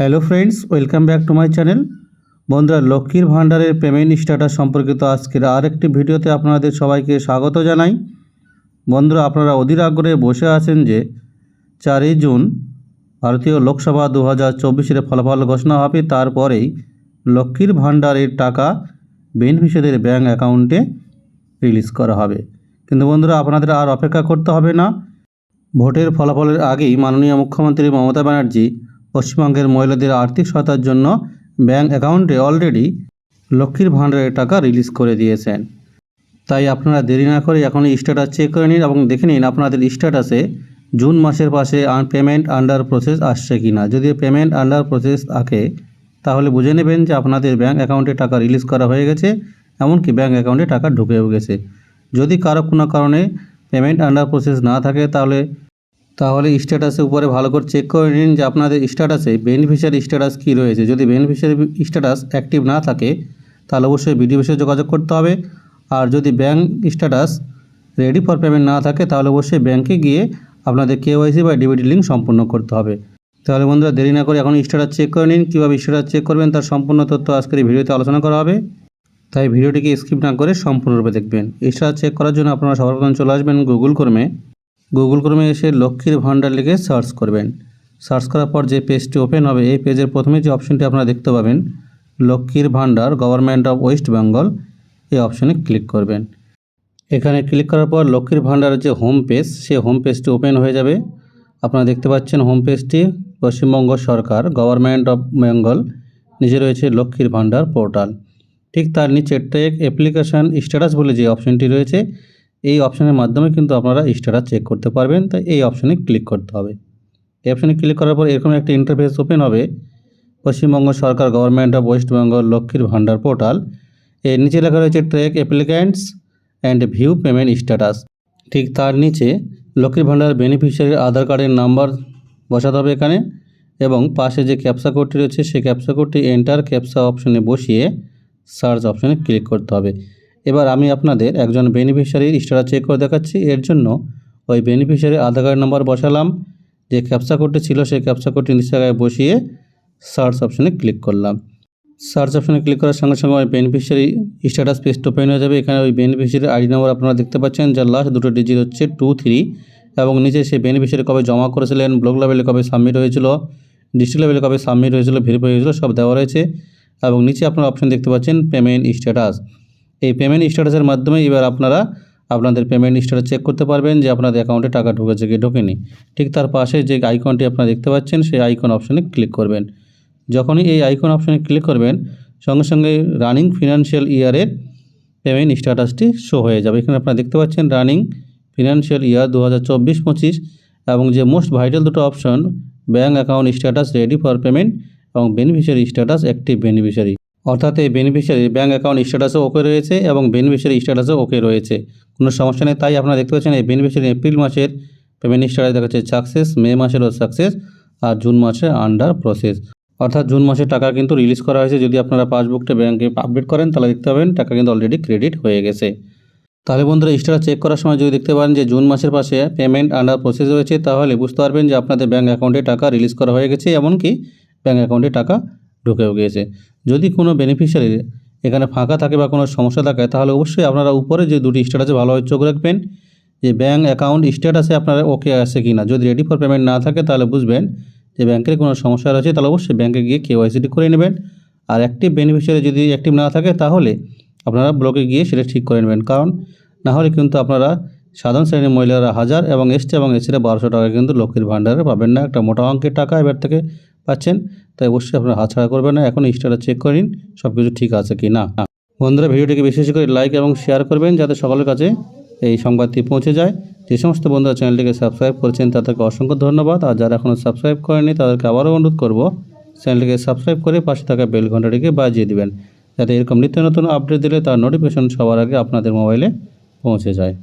Hello friends welcome back to my channel বন্ধুরা, লক্ষ্মীর ভাণ্ডারের পেমেন্ট স্ট্যাটাস সম্পর্কিত আজকের আরেকটি ভিডিওতে আপনাদের সবাইকে স্বাগত জানাই। বন্ধুরা, আপনারা অধীর আগ্রহে বসে আছেন যে চারই জুন ভারতীয় লোকসভা দু হাজার চব্বিশের ফলাফল ঘোষণা হবে, তারপরেই লক্ষ্মীর ভাণ্ডারের টাকা বেনিফিশিয়ারিদের ব্যাঙ্ক অ্যাকাউন্টে রিলিজ করা হবে। কিন্তু বন্ধুরা, আপনাদের আর অপেক্ষা করতে হবে না। ভোটের ফলাফলের আগেই মাননীয় মুখ্যমন্ত্রী মমতা ব্যানার্জি পশ্চিমবঙ্গের মহিলাদের আর্থিক সহায়তার জন্য ব্যাঙ্ক অ্যাকাউন্টে অলরেডি লক্ষ্মীর ভাণ্ডারের টাকা রিলিজ করে দিয়েছেন। তাই আপনারা দেরি না করে এখন স্ট্যাটাস চেক করে নিন এবং দেখে নিন আপনাদের স্ট্যাটাসে জুন মাসের পাশে পেমেন্ট আন্ডার প্রসেস আসছে কি না। যদি পেমেন্ট আন্ডার প্রসেস থাকে তাহলে বুঝে নেবেন যে আপনাদের ব্যাঙ্ক অ্যাকাউন্টে টাকা রিলিজ করা হয়ে গেছে, এমনকি ব্যাঙ্ক অ্যাকাউন্টে টাকা ঢুকেও গেছে। যদি কারও কোনো কারণে পেমেন্ট আন্ডার প্রসেস না থাকে, তাহলে তাহলে স্ট্যাটাসের উপরে ভালো করে চেক করে নিন যে আপনাদের স্ট্যাটাসে বেনিফিশিয়ারি স্ট্যাটাস কী রয়েছে। যদি বেনিফিশিয়ারি স্ট্যাটাস অ্যাক্টিভ না থাকে, তাহলে অবশ্যই বিডিও অফিসে যোগাযোগ করতে হবে। আর যদি bank status ready for payment না থাকে, তাহলে অবশ্যই ব্যাঙ্কে গিয়ে আপনাদের কেওয়াইসি বা ডিবিটি লিঙ্ক সম্পূর্ণ করতে হবে। তাহলে বন্ধুরা, দেরি না করে এখন স্ট্যাটাস চেক করে নিন, কীভাবে স্ট্যাটাস চেক করবেন তার সম্পূর্ণ তথ্য আজকের এই ভিডিওতে আলোচনা করা হবে। তাই ভিডিওটিকে স্কিপ না করে সম্পূর্ণরূপে দেখবেন। স্ট্যাটাস চেক করার জন্য আপনারা সবার প্রথমে চলে আসবেন গুগল ক্রমে গুগল ক্রমে এসে লক্ষ্মীর ভাণ্ডার লিখে সার্চ করবেন। সার্চ করার পর যে পেজটি ওপেন হবে, এই পেজের প্রথমে যে অপশনটি আপনারা দেখতে পাবেন, লক্ষ্মীর ভাণ্ডার গভর্নমেন্ট অফ ওয়েস্ট বেঙ্গল এই অপশনে ক্লিক করবেন। এখানে ক্লিক করার পর লক্ষ্মীর ভাণ্ডারের যে হোম পেজ সে হোম পেজটি ওপেন হয়ে যাবে। আপনারা দেখতে পাচ্ছেন হোম পেজটি পশ্চিমবঙ্গ সরকার গভর্নমেন্ট অফ বেঙ্গল নিচে রয়েছে লক্ষ্মীর ভাণ্ডার পোর্টাল ঠিক তার নিচে টেক অ্যাপ্লিকেশান স্ট্যাটাস বলে যে অপশনটি রয়েছে এই অপশনের মাধ্যমে কিন্তু আপনারা স্ট্যাটাস চেক করতে পারবেন। তাই এই অপশানে ক্লিক করতে হবে। এই অপশনে ক্লিক করার পর এরকম একটা ইন্টারফেস ওপেন হবে। পশ্চিমবঙ্গ সরকার government of West Bengal Lakshmir Bhandar portal এর নিচে লেখা রয়েছে track applicants and view payment status ঠিক তার নিচে লক্ষ্মীর ভাণ্ডার বেনিফিশিয়ারির আধার কার্ডের নাম্বার বসাতে হবে এখানে। এবং পাশে যে ক্যাপসা কোডটি রয়েছে, সেই ক্যাপসা কোডটি এন্টার ক্যাপসা অপশনে বসিয়ে সার্চ অপশনে ক্লিক করতে হবে। এবার আমি আপনাদের একজন বেনিফিশিয়ারির স্ট্যাটাস চেক করে দেখাচ্ছি। এর জন্য ওই বেনিফিশিয়ারির আধার কার্ড নাম্বার বসালাম। যে ক্যাপসা কোডটি ছিল সেই ক্যাপসা কোডটি নিচে জায়গায় বসিয়ে সার্চ অপশনে ক্লিক করলাম। সার্চ অপশনে ক্লিক করার সঙ্গে সঙ্গে ওই বেনিফিশিয়ারি স্ট্যাটাস পেজটা ওপেন হয়ে যাবে। এখানে ওই বেনিফিশিয়ারি আইডি নাম্বার আপনারা দেখতে পাচ্ছেন, যার লাস্ট দুটো ডিজিট হচ্ছে টু থ্রি এবং নিচে সেই বেনিফিশিয়ারি কবে জমা করেছিলেন ব্লক লেভেলে কবে সাবমিট হয়েছিল ডিস্ট্রিক্ট লেভেলে কবে সাবমিট হয়েছিল ভেরিফাই হয়েছিল, সব দেওয়া রয়েছে। এবং নিচে আপনারা অপশন দেখতে পাচ্ছেন পেমেন্ট স্ট্যাটাস এই পেমেন্ট স্ট্যাটাসের মাধ্যমে এবার আপনারা আপনাদের পেমেন্ট স্ট্যাটাস চেক করতে পারবেন যে আপনাদের অ্যাকাউন্টে টাকা ঢুকেছে কি ঢোকেনি। ঠিক তার পাশে যে আইকনটি আপনারা দেখতে পাচ্ছেন, সেই আইকন অপশনে ক্লিক করবেন। যখনই এই আইকন অপশনে ক্লিক করবেন, সঙ্গে সঙ্গে রানিং ফিনান্সিয়াল ইয়ারের পেমেন্ট স্ট্যাটাসটি শো হয়ে যাবে। এখানে আপনারা দেখতে পাচ্ছেন রানিং ফিনান্সিয়াল ইয়ার দু হাজার চব্বিশ পঁচিশ এবং যে মোস্ট ভাইটাল দুটো option bank account status ready for payment এবং বেনিফিশিয়ারি স্ট্যাটাস অ্যাক্টিভ বেনিফিশিয়ারি অর্থাৎ এই বেনিফিশিয়ারি ব্যাঙ্ক অ্যাকাউন্ট স্ট্যাটাসও ওকে রয়েছে এবং বেনিফিশিয়ারি স্ট্যাটাসও ওকে রয়েছে। কোনো সমস্যা নেই, তাই আপনারা দেখতে পাচ্ছেন এই বেনিফিশিয়ারি এপ্রিল মাসের পেমেন্ট স্ট্যাটাস দেখাচ্ছে সাকসেস মে মাসেরও সাকসেস আর জুন মাসে আন্ডার প্রসেস অর্থাৎ জুন মাসে টাকা কিন্তু রিলিজ করা হয়েছে, যদি আপনারা পাসবুকটা ব্যাঙ্কে আপডেট করেন, তাহলে দেখতে পাবেন টাকা কিন্তু অলরেডি ক্রেডিট হয়ে গেছে। তাহলে বন্ধুরা স্ট্যাটাস চেক করার সময় যদি দেখতে পারেন যে জুন মাসের পাশে পেমেন্ট আন্ডার প্রসেস রয়েছে, তাহলে বুঝতে পারবেন যে আপনাদের ব্যাঙ্ক অ্যাকাউন্টে টাকা রিলিজ করা হয়ে গেছে, এমনকি ব্যাঙ্ক অ্যাকাউন্টে টাকা ঢুকেও গিয়েছে। যদি কোনো বেনিফিশিয়ারি এখানে ফাঁকা থাকে বা কোনো সমস্যা থাকে, তাহলে অবশ্যই আপনারা উপরে যে দুটি স্ট্যাটাসে ভালোভাবে চোখ রাখবেন। যে ব্যাঙ্ক অ্যাকাউন্ট স্ট্যাটাসে আপনারা ওকে আছে কি না। যদি রেডি ফর পেমেন্ট না থাকে, তাহলে বুঝবেন যে ব্যাংকের কোনো সমস্যা রয়েছে, তাহলে অবশ্যই ব্যাংকে গিয়ে কেওয়াইসিটি করে নেবেন। আর অ্যাক্টিভ বেনিফিশিয়ারি যদি অ্যাক্টিভ না থাকে, তাহলে আপনারা ব্লকে গিয়ে সেটা ঠিক করে নেবেন। কারণ না হলে কিন্তু আপনারা সাধারণ শ্রেণির মহিলারা হাজার এবং এসটি এবং এসিরা বারোশো টাকা কিন্তু লক্ষ্মীর ভাণ্ডারে পাবেন না। একটা মোটা অঙ্কের টাকা এবার থেকে পাচ্ছেন, তাই অবশ্যই আপনারা হাতছাড়া করবেন না। এখন স্টারটা চেক করে নিন সব কিছু ঠিক আছে কি না। বন্ধুরা, ভিডিওটিকে বিশেষ করে লাইক এবং শেয়ার করবেন, যাতে সকলের কাছে এই সংবাদটি পৌঁছে যায়। যে সমস্ত বন্ধুরা চ্যানেলটিকে সাবস্ক্রাইব করেছেন, তাদেরকে অসংখ্য ধন্যবাদ। আর যারা এখনও সাবস্ক্রাইব করেনি তাদেরকে আবারও অনুরোধ করব, চ্যানেলটিকে সাবস্ক্রাইব করে পাশে থাকা বেল ঘন্টাটিকে বাজিয়ে দিবেন, যাতে এরকম নিত্য নতুন আপডেট দিলে তার নোটিফিকেশন সবার আগে আপনাদের মোবাইলে পৌঁছে যায়।